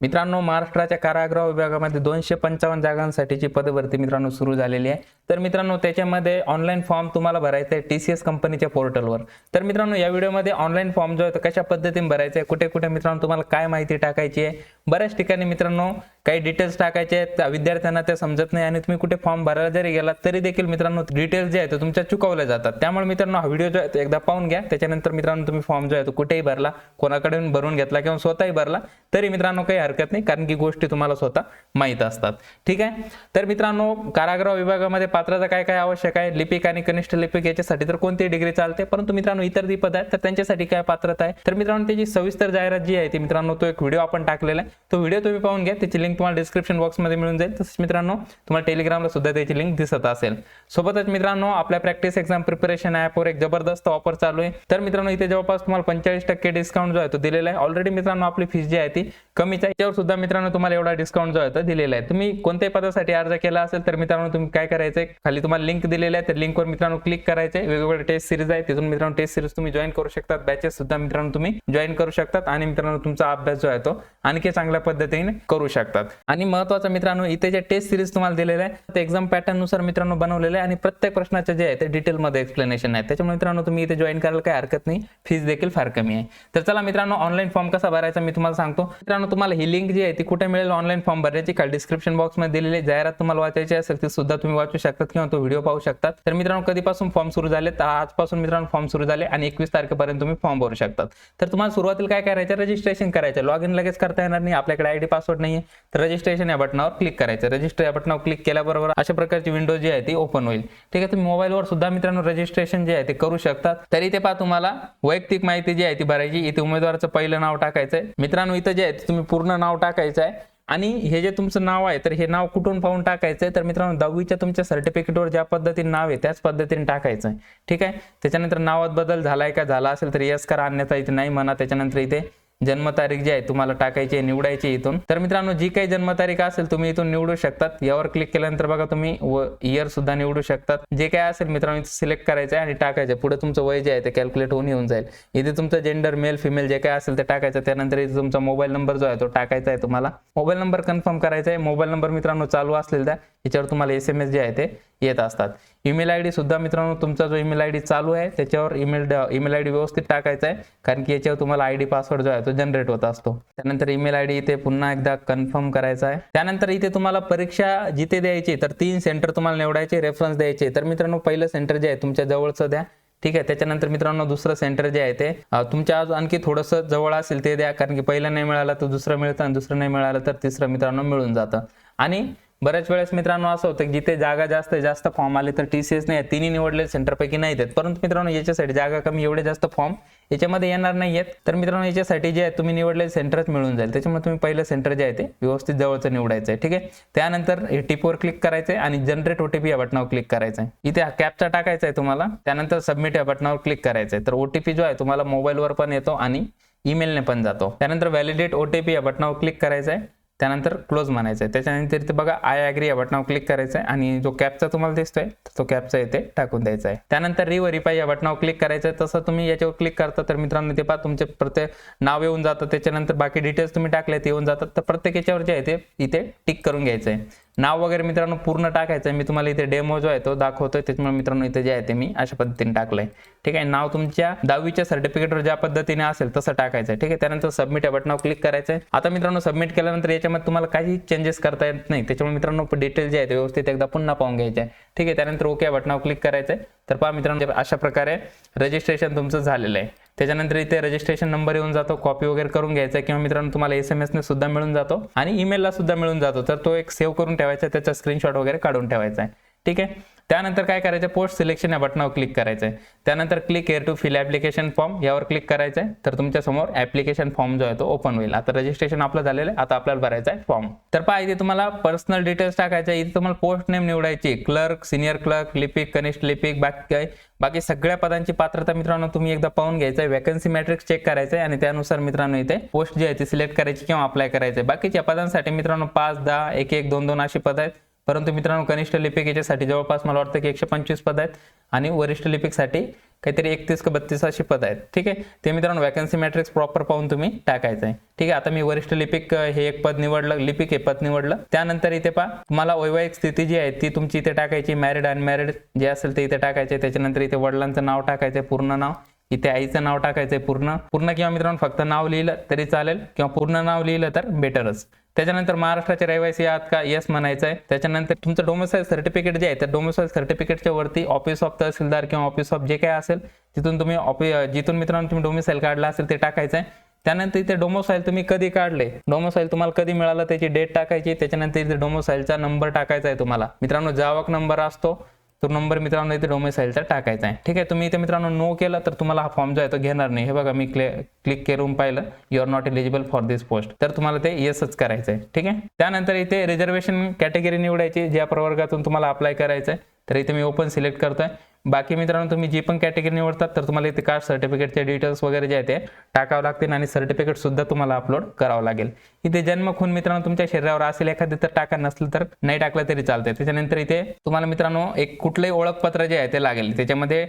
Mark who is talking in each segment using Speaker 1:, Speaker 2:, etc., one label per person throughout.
Speaker 1: मित्रांनो महाराष्ट्राच्या कारागृह विभागामध्ये दोनशे पंचावन्न जागांसाठीची पदभरती मित्रांनो सुरू झालेली आहे. तर मित्रांनो त्याच्यामध्ये ऑनलाईन फॉर्म तुम्हाला भरायचा आहे टी सी एस कंपनीच्या पोर्टलवर तर मित्रांनो या व्हिडिओमध्ये ऑनलाईन फॉर्म जो आहे तो कशा पद्धतीने भरायचा आहे कुठे कुठे मित्रांनो तुम्हाला काय माहिती टाकायची आहे बऱ्याच ठिकाणी मित्रांनो काही डिटेल्स टाकायचे आहेत त्या विद्यार्थ्यांना ते समजत नाही आणि तुम्ही कुठे फॉर्म भरायला जरी गेला तरी देखील मित्रांनो डिटेल्स जे आहेत ते तुमच्या चुकवल्या जातात. त्यामुळे मित्रांनो हा व्हिडिओ जो आहे तो एकदा पाहून घ्या. त्याच्यानंतर मित्रांनो तुम्ही फॉर्म जो आहे तो कुठेही भरला कोणाकडून भरून घेतला किंवा स्वतःही भरला तरी मित्रांनो काही हरकत नाही कारण की गोष्टी तुम्हाला स्वतः माहीत असतात. ठीक आहे? तर मित्रांनो कारागृह विभागामध्ये पात्रता काय काय आवश्यक आहे? लिपिक आणि कनिष्ठ लिपिक याच्यासाठी तर कोणती डिग्री चालते परंतु मित्रांनो इतर जी पद आहेत तर त्यांच्यासाठी काय पात्रता आहे? तर मित्रांनो त्याची सविस्तर जाहिरात जी आहे ती मित्रांनो तो एक व्हिडिओ आपण टाकलेला आहे. तो व्हिडिओ तुम्ही पाहून घ्या त्याची लिंक तुम्हाला डिस्क्रिप्शन बॉक्समध्ये मिळून जाईल. तसेच मित्रांनो तुम्हाला टेलिग्रामला सुद्धा त्याची लिंक दिसत असेल. सोबतच मित्रांनो आपल्या प्रॅक्टिस एक्झाम प्रिपरेशन ॲपवर एक जबरदस्त ऑफर चालू आहे. तर मित्रांनो इथे जवळपास तुम्हाला पंचेचाळीस टक्के डिस्काउंट जो आहे तो दिलेला आहे. ऑलरेडी मित्रांनो आपली फीस जी आहे ती कमीच आहे. त्यावर सुद्धा मित्रांनो तुम्हाला एवढा डिस्काउंट जो आहे तो दिलेला आहे. तुम्ही कोणत्याही पदासाठी अर्ज केला असेल तर मित्रांनो तुम्ही काय करायचंय? खाली तुम्हाला लिंक दिलेली आहे. त्या लिंकवर मित्रांनो क्लिक करायचे वेगवेगळे टेस्ट सिरीज आहे तिथून मित्रांनो टेस्ट सिरीज तुम्ही जॉईन करू शकतात. बॅचेस सुद्धा मित्रांनो तुम्ही जॉईन करू शकतात आणि मित्रांनो तुमचा अभ्यास जो आहे तो आणखी चांगल्या पद्धतीने करू शकतात. आणि महत्वाचं मित्रांनो इथे जे टेस्ट सिरीज तुम्हाला दिलेलं आहे ते एक्झाम पॅटर्ननुसार मित्रांनो बनवलेलं आहे आणि प्रत्येक प्रश्नाचे जे आहे ते डिटेलमध्ये एक्सप्लेनेशन आहे. त्याच्यामुळे मित्रांनो तुम्ही इथे जॉईन करायला काही हरकत नाही. फीस देखील फार कमी आहे. तर चला मित्रांनो ऑनलाईन फॉर्म कसा भरायचा मी तुम्हाला सांगतो. मित्रांनो तुम्हाला ही लिंक जी आहे ती कुठे मिळेल ऑनलाईन फॉर्म भरण्याची का डिस्क्रिप्शन बॉक्समध्ये दिलेली जाहिरात तुम्हाला वाचायची असेल ती सुद्धा तुम्ही वाचू शकतात किंवा तो व्हिडिओ पाहू शकतात तर मित्रांनो कधीपासून फॉर्म सुरू झाले? तर आजपासून मित्रांनो फॉर्म सुरू झाले आणि एकवीस तारखेपर्यंत तुम्ही फॉर्म भरू शकतात तर तुम्हाला सुरुवातीला काय करायचं? रजिस्ट्रेशन करायचं. लॉग इन लगेच करता येणार नाही. आपल्याकडे आयडी पासवर्ड नाही आहे तर रजिस्ट्रेशन या बटनावर क्लिक करायचं. रजिस्टर या बटनावर क्लिक केल्याबरोबर अशा प्रकारची विंडो जी आहे ती ओपन होईल. ठीक आहे? तुम्ही मोबाईलवर सुद्धा मित्रांनो रजिस्ट्रेशन जे आहे ते करू शकतात तरी ते पहा तुम्हाला वैयक्तिक माहिती जी आहे ती भरायची. इथे उमेदवाराचं पहिलं नाव टाकायचं आहे मित्रांनो इथं जे आहे तुम्ही पूर्ण नाव टाकायचं आहे. आणि हे जे तुमचं नाव आहे तर हे नाव कुठून पाहून टाकायचं आहे? तर मित्रांनो दहावीच्या तुमच्या सर्टिफिकेटवर ज्या पद्धतीने नाव आहे त्याच पद्धतीने टाकायचं आहे. ठीक आहे? त्याच्यानंतर नावात बदल झालाय का? झाला असेल तर यस करा. अन्यथा इथे नाही म्हणा. त्याच्यानंतर इथे जन्मतारीख जी आहे तुम्हाला टाकायची आहे निवडायची इथून. तर मित्रांनो जी काही जन्मतारीख असेल तुम्ही इथून निवडू शकतात. यावर क्लिक केल्यानंतर बघा तुम्ही व इयर सुद्धा निवडू शकतात. जे काय असेल मित्रांनो सिलेक्ट करायचं आहे आणि टाकायचं पुढे तुमचं वय जे आहे ते कॅल्क्युलेट होऊन येऊन जाईल. इथे तुमचं जेंडर मेल फिमेल जे काय असेल ते टाकायचं त्यानंतर इथे तुमचा मोबाईल नंबर जो आहे तो टाकायचा आहे तुम्हाला. मोबाईल नंबर कन्फर्म करायचा आहे. मोबाईल नंबर मित्रांनो चालू असलेला याच्यावर तुम्हाला एस एम एस जे आहे ते येत असतात. ईमेल आय सुद्धा मित्रांनो तुमचा जो ईमेल आय डी चालू आहे त्याच्यावर ईमेल ईमेल आय डी व्यवस्थित टाकायचा आहे कारण की याच्यावर तुम्हाला आय डी पासवर्ड जो आहे तो जनरेट होत असतो. त्यानंतर ईमेल आय डी इथे पुन्हा एकदा कन्फर्म करायचा आहे. त्यानंतर इथे तुम्हाला परीक्षा जिथे द्यायची तर तीन सेंटर तुम्हाला निवडायचे रेफरन्स द्यायचे. तर मित्रांनो पहिलं सेंटर जे आहे तुमच्या जवळचं द्या. ठीक आहे त्याच्यानंतर मित्रांनो दुसरं सेंटर जे आहे ते तुमच्या आज आणखी थोडंसं जवळ असेल ते द्या कारण की पहिलं नाही मिळालं तर दुसरं मिळतं आणि दुसरं नाही मिळालं तर तिसरं मित्रांनो मिळून जातं. आणि बऱ्याच वेळेस मित्रांनो असं होतं की जिथे जागा जास्त जास्त फॉर्म आले तर टी सी एस नाही तिन्ही निवडलेले सेंटरपैकी नाही आहेत. परंतु मित्रांनो याच्यासाठी जागा कमी एवढे जास्त फॉर्म याच्यामध्ये येणार नाही आहेत. तर मित्रांनो याच्यासाठी जे आहे तुम्ही निवडलेले सेंटरच मिळून जाईल. त्याच्यामुळे तुम्ही पहिलं सेंटर जे आहे ते व्यवस्थित जवळचं निवडायचं आहे ठीक आहे? त्यानंतर टिपवर क्लिक करायचं आहे आणि जनरेट ओटीपी या बटनावर क्लिक करायचं आहे इथे कॅपचा टाकायचा आहे तुम्हाला. त्यानंतर सबमिट या बटनावर क्लिक करायचं आहे तर ओटीपी जो आहे तुम्हाला मोबाईलवर पण येतो आणि ईमेलने पण जातो. त्यानंतर व्हॅलिडेट ओटीपी या बटनावर क्लिक करायचं आहे त्यानंतर क्लोज म्हणायचं आहे त्याच्यानंतर इथे बघा आय ॲग्री या बटनावर क्लिक करायचं आहे आणि जो कॅपचा तुम्हाला दिसतोय तो कॅपचा इथे टाकून द्यायचा आहे त्यानंतर रिव्हरीफाय या बटनावर क्लिक करायचं आहे तसं तुम्ही याच्यावर क्लिक करता तर मित्रांनो ते पहा तुमचे प्रत्येक नाव येऊन जातं. त्याच्यानंतर बाकी डिटेल्स तुम्ही टाकले ते येऊन जातात. तर प्रत्येक याच्यावर जे आहे ते इथे टिक करून घ्यायचं आहे नाव वगैरे मित्रांनो पूर्ण टाकायचं. आहे मी तुम्हाला इथे डेमो जो आहे तो दाखवतोय. त्याच्यामुळे मित्रांनो इथे जे आहे ते मी अशा पद्धतीने टाकलंय. ठीक आहे? नाव तुमच्या दहावीच्या सर्टिफिकेटवर ज्या पद्धतीने असेल तसं टाकायचं आहे ठीक आहे? त्यानंतर सबमिट या बटनावर क्लिक करायचं आहे आता मित्रांनो सबमिट केल्यानंतर याच्यामध्ये तुम्हाला काही चेंजेस करता येत नाही. त्याच्यामुळे मित्रांनो डिटेल जे आहे ते व्यवस्थित एकदा पुन्हा पाहून घ्यायचे आहे ठीक आहे? त्यानंतर ओके या बटनावर क्लिक करायचं आहे तर पहा मित्रांनो अशा प्रकारे रजिस्ट्रेशन तुमचं झालेलं आहे. त्याच्यानंतर इथे रजिस्ट्रेशन नंबर येऊन जातो कॉपी वगैरे करून घ्यायचा किंवा मित्रांनो तुम्हाला एस एम एसने सुद्धा मिळून जातो आणि ईमेलला सुद्धा मिळून जातो. तर तो एक सेव्ह करून ठेवायचा आहे त्याचा स्क्रीनशॉट वगैरे काढून ठेवायचा आहे. ठीक आहे? त्यानंतर काय करायचं? पोस्ट सिलेक्शन या बटनावर क्लिक करायचं आहे त्यानंतर click here to fill application form यावर क्लिक करायचं आहे तर तुमच्यासमोर ॲप्लिकेशन फॉर्म जो आहे तो ओपन होईल. आता रजिस्ट्रेशन आपलं झालेलं आहे. आता आपल्याला भरायचा आहे फॉर्म तर पहा इथे तुम्हाला पर्सनल डिटेल्स टाकायचे आहे. इथे तुम्हाला पोस्ट नेम निवडायची क्लर्क सिनियर क्लर्क लिपिक कनिष्ठ लिपिक बाकी काय? बाकी सगळ्या पदांची पात्रता मित्रांनो तुम्ही एकदा पाहून घ्यायचं आहे. वॅकन्सी मॅट्रिक्स चेक करायचं आहे. आणि त्यानुसार मित्रांनो इथे पोस्ट जी आहे ती सिलेक्ट करायची किंवा अप्लाय करायचं आहे. बाकीच्या पदांसाठी मित्रांनो पाच दहा एक एक दोन दोन अशी पद आहेत. परंतु मित्रांनो कनिष्ठ लिपिक याच्यासाठी जवळपास मला वाटतं की एकशे पंचवीस पद आहेत आणि वरिष्ठ लिपिकसाठी काहीतरी एकतीस का बत्तीस अशी पद आहेत. ठीक आहे? ते मित्रांनो वॅकन्सी मॅट्रिक्स प्रॉपर पाहून तुम्ही टाकायचं आहे. ठीक आहे? आता मी वरिष्ठ लिपिक हे एक पद निवडलं लिपिक हे पद निवडलं. त्यानंतर इथे पहा तुम्हाला वैवाहिक स्थिती जी आहे ती तुमची इथे टाकायची मॅरिड अनमॅरिड जे असेल ते इथे टाकायचे. त्याच्यानंतर इथे वडिलांचं नाव टाकायचं पूर्ण नाव. इथे आईचं नाव टाकायचंय पूर्ण. पूर्ण किंवा मित्रांनो फक्त नाव लिहिलं तरी चालेल किंवा पूर्ण नाव लिहिलं तर बेटरच त्याच्यानंतर महाराष्ट्राचे रहिवासी आहात का? येस म्हणायचं आहे. त्याच्यानंतर तुमचं डोमिसाईल सर्टिफिकेट जे आहे त्या डोमिसाईल सर्टिफिकेटच्या वरती ऑफिस ऑफ तहसीलदार किंवा ऑफिस ऑफ जे काय असेल तिथून तुम्ही ऑफिस जिथून मित्रांनो तुम्ही डोमिसाईल काढला असेल ते टाकायचं आहे. त्यानंतर इथे डोमोसाईल तुम्ही कधी काढले? डोमोसाईल तुम्हाला कधी मिळालं? त्याची डेट टाकायची. त्याच्यानंतर इथे डोमोसाईलचा नंबर टाकायचा आहे तुम्हाला. मित्रांनो जावक नंबर असतो. तो नंबर मित्रांनो इथे डोमेसाईलचा टाकायचा आहे. ठीक आहे तुम्ही इथे मित्रांनो नो केला तर तुम्हाला हा फॉर्म जो आहे तो घेणार नाही. हे बघा मी क्लिक करून पाहिलं. You are not eligible for this post तर तुम्हाला ते येसच करायचं आहे ठीक आहे? त्यानंतर इथे रिझर्वेशन कॅटेगरी निवडायची ज्या प्रवर्गातून तुम्हाला अप्लाय करायचं आहे तर इथे मी ओपन सिलेक्ट करतोय. बाकी मित्रांनो तुम्ही जी पण कॅटेगरी निवडतात तर तुम्हाला इथे कास्ट सर्टिफिकेटचे डिटेल्स वगैरे जे आहे ते टाकावं लागतील आणि सर्टिफिकेट सुद्धा तुम्हाला अपलोड करावं लागेल. इथे जन्म खून मित्रांनो तुमच्या शरीरावर असेल एखादे तर टाका नसलं तर नाही टाकलं तरी चालतंय. त्याच्यानंतर इथे तुम्हाला मित्रांनो एक कुठलंही ओळखपत्र जे आहे ते लागेल. त्याच्यामध्ये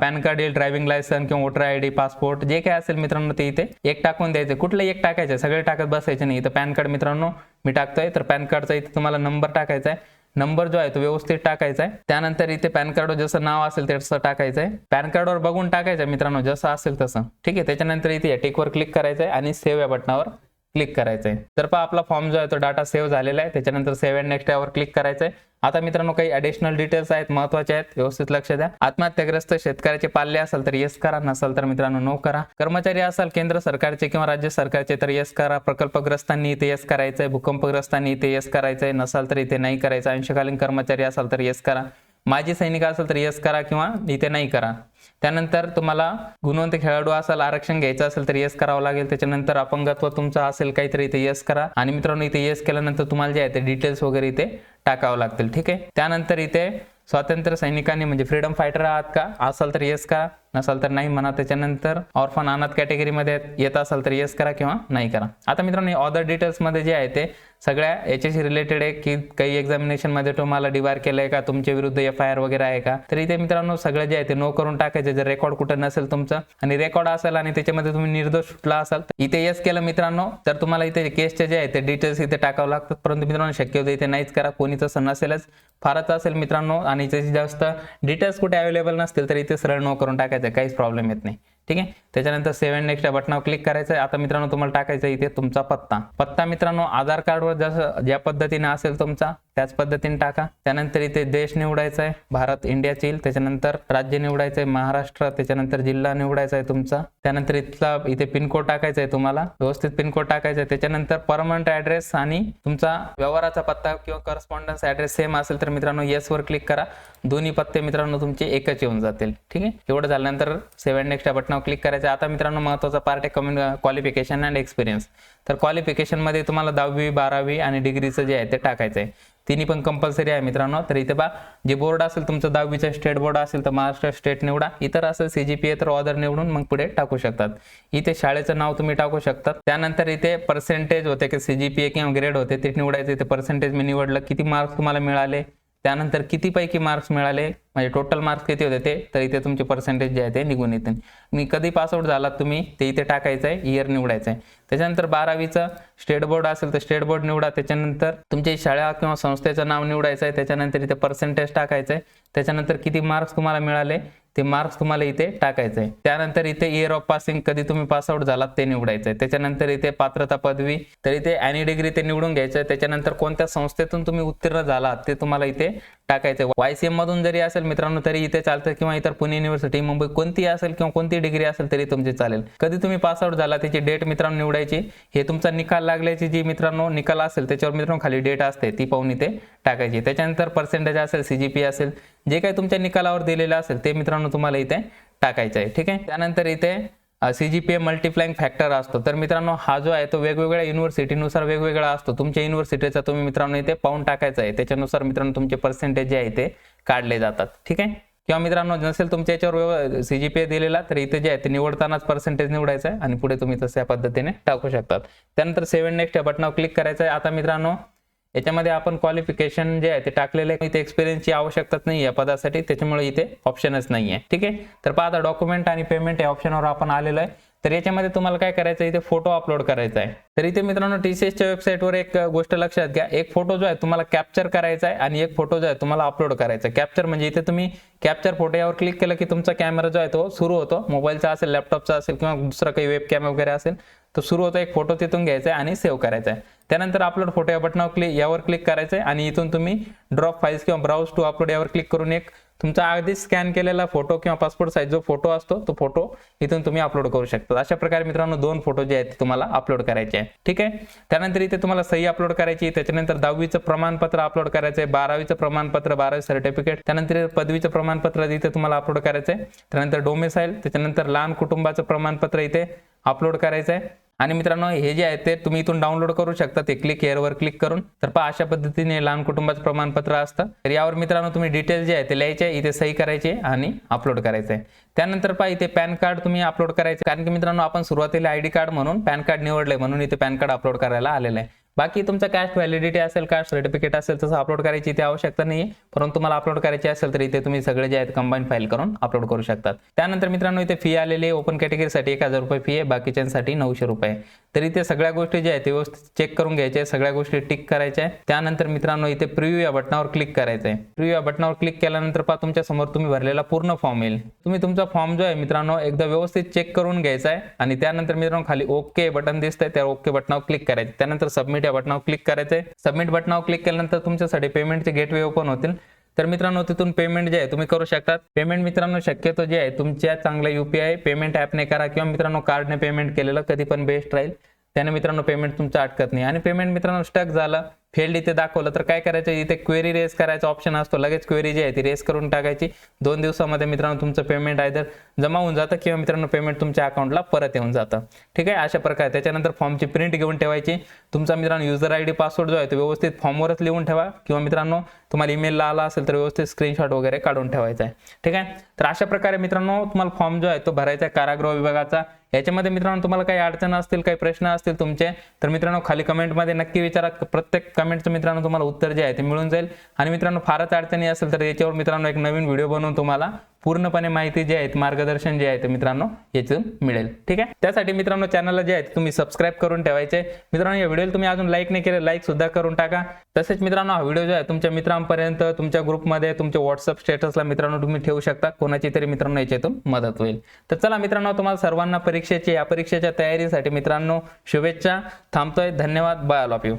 Speaker 1: पॅन कार्ड येईल ड्रायव्हिंग लायसन किंवा वोटर आय डी पासपोर्ट जे काय असेल मित्रांनो ते इथे एक टाकून द्यायचं. कुठलंही एक टाकायचं सगळे टाकत बसायचे नाही. इथं पॅन कार्ड मित्रांनो मी टाकतोय. तर पॅन कार्डचा इथे तुम्हाला नंबर टाकायचा आहे. नंबर जो आहे तो व्यवस्थित टाकायचा आहे. त्यानंतर इथे पॅन कार्डवर जसं नाव असेल तसं टाकायचं आहे. पॅन कार्डवर बघून टाकायचं मित्रांनो जसं असेल तसं. ठीक आहे त्याच्यानंतर इथे टेकवर टिकवर क्लिक करायचं आहे आणि सेव्ह या बटनावर क्लिक करायचं आहे तर पहा आपला फॉर्म जो आहे तो डाटा सेव्ह झालेला आहे. त्याच्यानंतर सेव्ह अँड नेक्स्ट यावर क्लिक करायचं आहे आता मित्रांनो काही ॲडिशनल डिटेल्स आहेत महत्त्वाचे आहेत व्यवस्थित लक्ष द्या. आत्महत्याग्रस्त शेतकऱ्याचे पाल्य असेल तर येस करा नसेल तर मित्रांनो नो करा. कर्मचारी असाल केंद्र सरकारचे किंवा राज्य सरकारचे तर येस करा. प्रकल्पग्रस्तांनी इथे येस करायचंय भूकंपग्रस्तांनी इथे येस करायचंय नसाल तर इथे नाही करायचं. अंशकालीन कर्मचारी असाल तर येस करा. माजी सैनिक असेल तर येस करा किंवा इथे नाही करा. त्यानंतर तुम्हाला गुणवंत खेळाडू असाल आरक्षण घ्यायचं असेल तर येस करावं लागेल. त्याच्यानंतर अपंगत्व तुमचं असेल काहीतरी इथे येस करा. आणि मित्रांनो इथे येस केल्यानंतर तुम्हाला जे आहे ते डिटेल्स वगैरे इथे टाकावं लागतील. ठीक आहे? त्यानंतर इथे स्वातंत्र्य सैनिकांनी म्हणजे फ्रीडम फायटर आहात का? असाल तर येस करा. नसाल तर नाही म्हणा त्याच्यानंतर ऑर्फन अनाथ कॅटेगरीमध्ये येत असाल तर येस करा किंवा नाही करा. आता मित्रांनो ऑदर डिटेल्समध्ये जे आहे ते सगळ्या याच्याशी रिलेटेड आहे की काही एक्झामिनेशनमध्ये तुम्हाला डिबार केलंय का तुमच्या विरुद्ध एफ आय आर वगैरे आहे का? तर इथे मित्रांनो सगळं जे आहे ते नो करून टाकायचं. जर रेकॉर्ड कुठं नसेल तुमचं आणि रेकॉर्ड असेल आणि त्याच्यामध्ये तुम्ही निर्दोष सुटला असाल तर इथे येस केलं मित्रांनो. तर तुम्हाला इथे केसचे जे आहे ते डिटेल्स इथे टाकावं लागतात. परंतु मित्रांनो शक्यतो इथे नाहीच करा. कोणी तसं नसेलच. फारच असेल मित्रांनो आणि त्याची जास्त डिटेल्स कुठे अवेलेबल नसतील तर इथे सरळ नो करून टाकायचं. काहीच प्रॉब्लेम येत नाही. ठीक आहे? त्याच्यानंतर सेव्हन नेक्स्ट या बटनावर क्लिक करायचं. आहे आता मित्रांनो तुम्हाला टाकायचं आहे इथे तुमचा पत्ता. पत्ता मित्रांनो आधार कार्डवर जसं ज्या पद्धतीने असेल तुमचा त्याच पद्धतीने टाका. त्यानंतर इथे देश निवडायचा आहे भारत इंडियाचा. येईल त्याच्यानंतर राज्य निवडायचं आहे महाराष्ट्र. त्याच्यानंतर जिल्हा निवडायचा आहे तुमचा. त्यानंतर इथला इथे पिनकोड टाकायचा आहे तुम्हाला. व्यवस्थित पिनकोड टाकायचा आहे. त्याच्यानंतर परमनंट ऍड्रेस आणि तुमचा व्यवहाराचा पत्ता किंवा करस्पॉन्डन्स ऍड्रेस सेम असेल तर मित्रांनो येस वर क्लिक करा. दोन्ही पत्ते मित्रांनो तुमचे एकच येऊन जातील. ठीक आहे? एवढं झाल्यानंतर सेव्हन नेक्स्ट या बटनावर क्लिक करायचं. आता मित्रांनो महत्त्वाचा पार्ट आहे कम्युन क्वालिफिकेशन अँड एक्सपिरियन्स तर क्वालिफिकेशनमध्ये तुम्हाला दहावी बारावी आणि डिग्रीचं जे आहे ते टाकायचं आहे तिन्ही पण कंपल्सरी आहे मित्रांनो. तर इथे बा जे बोर्ड असेल तुमचं दहावीचं स्टेट बोर्ड असेल तर महाराष्ट्र स्टेट निवडा. इतर असेल सीजीपीए तर ऑदर निवडून मग पुढे टाकू शकतात. इथे शाळेचं नाव तुम्ही टाकू शकतात. त्यानंतर इथे पर्सेंटेज होते की सीजीपीए किंवा ग्रेड होते ते निवडायचं. इथे पर्सेंटेज मी निवडलं. किती मार्क्स तुम्हाला मिळाले? त्यानंतर कितीपैकी मार्क्स मिळाले? म्हणजे टोटल मार्क्स किती होते ते? तर इथे तुमचे पर्सेंटेज जे आहे ते निघून येते मी कधी पासआउट झालात तुम्ही? ते इथे टाकायचं आहे इयर निवडायचं आहे त्याच्यानंतर बारावीचं स्टेट बोर्ड असेल तर स्टेट बोर्ड निवडा. त्याच्यानंतर तुमची शाळा किंवा संस्थेचं नाव निवडायचं आहे त्याच्यानंतर इथे पर्सेंटेज टाकायचं आहे त्याच्यानंतर किती मार्क्स तुम्हाला मिळाले? ते मार्क्स तुम्हाला इथे टाकायचे आहे त्यानंतर इथे इयर ऑफ पासिंग कधी तुम्ही पासआउट झालात ते निवडायचं आहे त्याच्यानंतर इथे पात्रता पदवी तर इथे अॅनी डिग्री ते निवडून घ्यायचं आहे त्याच्यानंतर कोणत्या संस्थेतून तुम्ही उत्तीर्ण झालात ते तुम्हाला इथे टाकायचं. वाय वायसीएम मधून जरी असेल मित्रांनो तरी इथे चालतं किंवा इतर पुणे युनिव्हर्सिटी मुंबई कोणती असेल किंवा कोणती डिग्री असेल तरी तुमची चालेल. कधी तुम्ही पासआउट झाला त्याची डेट मित्रांनो निवडायची हे तुमचा निकाल लागल्याची जी मित्रांनो निकाल असेल त्याच्यावर मित्रांनो खाली डेट असते ती पाहून इथे टाकायची. त्याच्यानंतर पर्सेंटेज असेल सीजीपी असेल जे काही तुमच्या निकालावर दिलेलं असेल ते मित्रांनो तुम्हाला इथे टाकायचं आहे. ठीक आहे? त्यानंतर इथे C G P A multiplying factor असतो. तर मित्रांनो हा जो आहे तो वेगवेगळ्या युनिव्हर्सिटीनुसार वेगवेगळा असतो. तुमच्या युनिव्हर्सिटीचा तुम्ही मित्रांनो इथे पाहून टाकायचा आहे. त्याच्यानुसार मित्रांनो तुमचे पर्सेंटेज जे आहे ते काढले जातात. ठीक आहे? किंवा मित्रांनो नसेल तुमच्या याच्यावर सी जी पी ए दिलेला तर इथे जे आहे ते निवडतानाच पर्सेंटेज निवडायचं आहे. आणि पुढे तुम्ही तसं या पद्धतीने टाकू शकतात. त्यानंतर सेव्हन नेक्स्ट या बटनावर क्लिक करायचं आहे. आता मित्रांनो याच्यामध्ये आपण क्वालिफिकेशन जे आहे ते टाकलेले आहे. इथे एक्सपिरियन्सची आवश्यकताच नाही या पदासाठी त्याच्यामुळे इथे ऑप्शनच नाही आहे ठीक आहे? तर पाहता आता डॉक्युमेंट आणि पेमेंट या ऑप्शनवर आपण आलेलो आहे. तर याच्यामध्ये तुम्हाला काय करायचं आहे इथे फोटो अपलोड करायचा आहे. तर इथे मित्रांनो टीसीएसच्या वेबसाईटवर एक गोष्ट लक्षात घ्या. एक फोटो जो आहे तुम्हाला कॅप्चर करायचा आहे आणि एक फोटो जो आहे तुम्हाला अपलोड करायचा आहे. कॅप्चर म्हणजे इथे तुम्ही कॅप्चर फोटो यावर क्लिक केलं की तुमचा कॅमेरा जो आहे तो सुरू होतो. मोबाईलचा असेल लॅपटॉपचा असेल किंवा दुसरा काही वेब कॅम वगैरे असेल तो सुरू होतो. एक फोटो तिथून घ्यायचा आहे आणि सेव्ह करायचा आहे. त्यानंतर अपलोड फोटो या बटनावर क्लिक यावर क्लिक करायचं आहे आणि इथून तुम्ही ड्रॉप फाईल्स किंवा ब्राउज टू अपलोड यावर क्लिक करून एक तुमचा आधी स्कॅन केलेला फोटो किंवा पासपोर्ट साईज जो फोटो असतो तो फोटो इथून तुम्ही अपलोड करू शकता. अशा प्रकारे मित्रांनो दोन फोटो जे आहेत ते तुम्हाला अपलोड करायचे आहे ठीक आहे? त्यानंतर इथे तुम्हाला सही अपलोड करायची त्याच्यानंतर दहावीचं प्रमाणपत्र अपलोड करायचं आहे बारावीचं प्रमाणपत्र बारावी सर्टिफिकेट त्यानंतर पदवीचं प्रमाणपत्र इथे तुम्हाला अपलोड करायचं आहे त्यानंतर डोमेसाईल त्याच्यानंतर लहान कुटुंबाचं प्रमाणपत्र इथे अपलोड करायचं आहे आणि मित्रांनो हे जे आहे ते तुम्ही इथून डाउनलोड करू शकता. ते क्लिक एअरवर क्लिक करून. तर पहा अशा पद्धतीने लहान कुटुंबाचं प्रमाणपत्र असतं. तर यावर मित्रांनो तुम्ही डिटेल जे आहे ते लिहायचे इथे सही करायचे आणि अपलोड करायचं. आहे त्यानंतर पहा इथे पॅन कार्ड तुम्ही अपलोड करायचं. कारण की मित्रांनो आपण सुरुवातीला आयडी कार्ड म्हणून पॅन कार्ड निवडलंय म्हणून इथे पॅन कार्ड अपलोड करायला आलेलं आहे. बाकी तुमचा कॅश व्हॅलिडिटी असेल कास्ट सर्टिफिकेट असेल तसं अपलोड करायची इथे आवश्यकता नाही परंतु तुम्हाला अपलोड करायची असेल तर इथे तुम्ही सगळे जे आहेत कंबाईन फाईल करून अपलोड करू शकतात. त्यानंतर मित्रांनो इथे फी आलेली आहे. ओपन कॅटेगरीसाठी एक हजार रुपये फी आहे. बाकीच्यांसाठी नऊशे रुपये तर इथे सगळ्या गोष्टी ज्या आहेत ते व्यवस्थित चेक करून घ्यायच्या सगळ्या गोष्टी टिक करायच्या आहे त्यानंतर मित्रांनो इथे प्रिव्ह्यू या बटनावर क्लिक करायचं आहे. प्रिव्ह्यू या बटनावर क्लिक केल्यानंतर पहा तुमच्यासमोर तुम्ही भरलेला पूर्ण फॉर्म येईल. तुम्ही तुमचा फॉर्म जो आहे मित्रांनो एकदा व्यवस्थित चेक करून घ्यायचा आहे. आणि त्यानंतर मित्रांनो खाली ओके बटन दिसतंय. त्या ओके बटनावर क्लिक करायचं त्यानंतर सबमिट या बटनावर क्लिक करायचं आहे सबमिट बटनावर क्लिक केल्यानंतर तुमच्यासाठी पेमेंटचे गेटवे ओपन होतील. तर मित्रांनो तिथून पेमेंट जे आहे तुम्ही करू शकतात पेमेंट मित्रांनो शक्यतो जे आहे तुमच्या चांगल्या युपीआय पेमेंट ॲपने करा किंवा मित्रांनो कार्डने पेमेंट केलेलं कधी पण बेस्ट राहील. त्याने मित्रांनो पेमेंट तुमचं अटकत नाही. आणि पेमेंट मित्रांनो स्टक झालं. फेल्ड इथे दाखवलं तर काय करायचं? इथे क्वेरी रेस करायचा ऑप्शन असतो. लगेच क्वेरी जी आहे ती रेस करून टाकायची. दोन दिवसामध्ये मित्रांनो तुमचं पेमेंट आहे जमा होऊन जातं किंवा मित्रांनो पेमेंट तुमच्या अकाउंटला परत येऊन जातं. ठीक आहे? अशा प्रकारे. त्याच्यानंतर फॉर्मची प्रिंट घेऊन ठेवायची. तुमचा मित्रांनो युजर आय डी पासवर्ड जो आहे तो व्यवस्थित फॉर्मवरच लिहून ठेवा. किंवा मित्रांनो तुम्हाला ईमेलला आला असेल तर व्यवस्थित स्क्रीनशॉट वगैरे काढून ठेवायचा आहे. ठीक आहे? तर अशा प्रकारे मित्रांनो तुम्हाला फॉर्म जो आहे तो भरायचा आहे कारागृह विभागाचा. याच्यामध्ये मित्रांनो तुम्हाला काही अडचण असतील काही प्रश्न असतील तुमचे तर मित्रांनो खाली कमेंटमध्ये नक्की विचारा. प्रत्येक कमेंटचं मित्रांनो तुम्हाला उत्तर जे आहे ते मिळून जाईल. आणि मित्रांनो फारच अडचणी असेल तर याच्यावर मित्रांनो एक नवीन व्हिडिओ बनवून तुम्हाला पूर्णपणे माहिती जे आहे मार्गदर्शन जे आहे ते मित्रांनो याचं मिळेल. ठीक आहे? त्यासाठी मित्रांनो चॅनलला जे आहे तुम्ही सबस्क्राईब करून ठेवायचे. मित्रांनो या व्हिडिओला तुम्ही अजून लाईक नाही केलं लाईक सुद्धा करून टाका. तसेच मित्रांनो हा व्हिडिओ जो आहे तुमच्या मित्रांपर्यंत तुमच्या ग्रुपमध्ये तुमच्या व्हॉट्सअप स्टेटसला मित्रांनो तुम्ही ठेवू शकता. कोणाची तरी मित्रांनो याच्यातून मदत होईल. तर चला मित्रांनो तुम्हाला सर्वांना परीक्षेची या परीक्षेच्या तयारीसाठी मित्रांनो शुभेच्छा. थांबतोय. धन्यवाद. Bye all of you